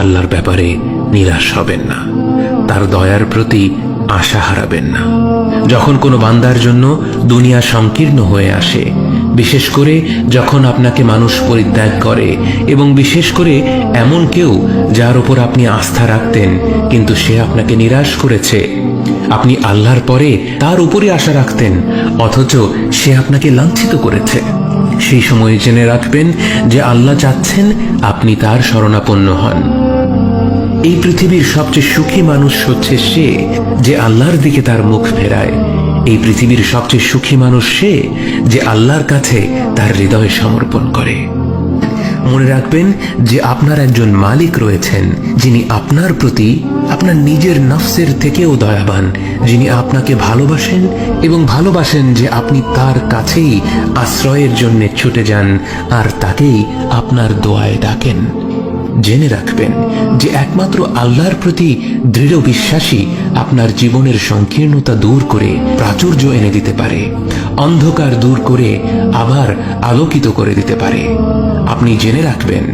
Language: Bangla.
আল্লাহর ব্যাপারে নিরাশ হবেন না। তার দয়ার প্রতি আশা হারাবেন না। যখন কোনো বান্দার জন্য দুনিয়া সংকীর্ণ হয়ে আসে, বিশেষ করে যখন আপনাকে মানুষ পরিত্যাগ করে এবং বিশেষ করে এমন কেউ যার উপর আপনি আস্থা রাখতেন, কিন্তু সে আপনাকে নিরাশ করেছে, আপনি আল্লাহর পরে তার উপরে আশা রাখতেন, অথচ সে আপনাকে লাঞ্ছিত করেছে। সেই সময় জেনে রাখবেন যে আল্লাহ চাচ্ছেন আপনি তার শরণাপন্ন হন। এই পৃথিবীর সবচেয়ে সুখী মানুষ হচ্ছে সে যে আল্লাহর দিকে তার মুখ ফেরায়। এই পৃথিবীর সবচেয়ে সুখী মানুষ সে যে আল্লাহর কাছে তার হৃদয় সমর্পণ করে। মনে রাখবেন যে আপনার একজন মালিক রয়েছেন, যিনি আপনার প্রতি আপনার নিজের নফসের থেকেও দয়াবান, যিনি আপনাকে ভালোবাসেন এবং ভালোবাসেন যে আপনি তার কাছেই আশ্রয়ের জন্য ছুটে যান আর তাকেই আপনার দোয়ায় ডাকেন। জেনে রাখবেন যে একমাত্র আল্লাহর প্রতি দৃঢ় বিশ্বাসী আপনার জীবনের সংকীর্ণতা দূর করে প্রাচুর্য এনে দিতে পারে, অন্ধকার দূর করে আবার আলোকিত করে দিতে পারে। আপনি জেনে রাখবেন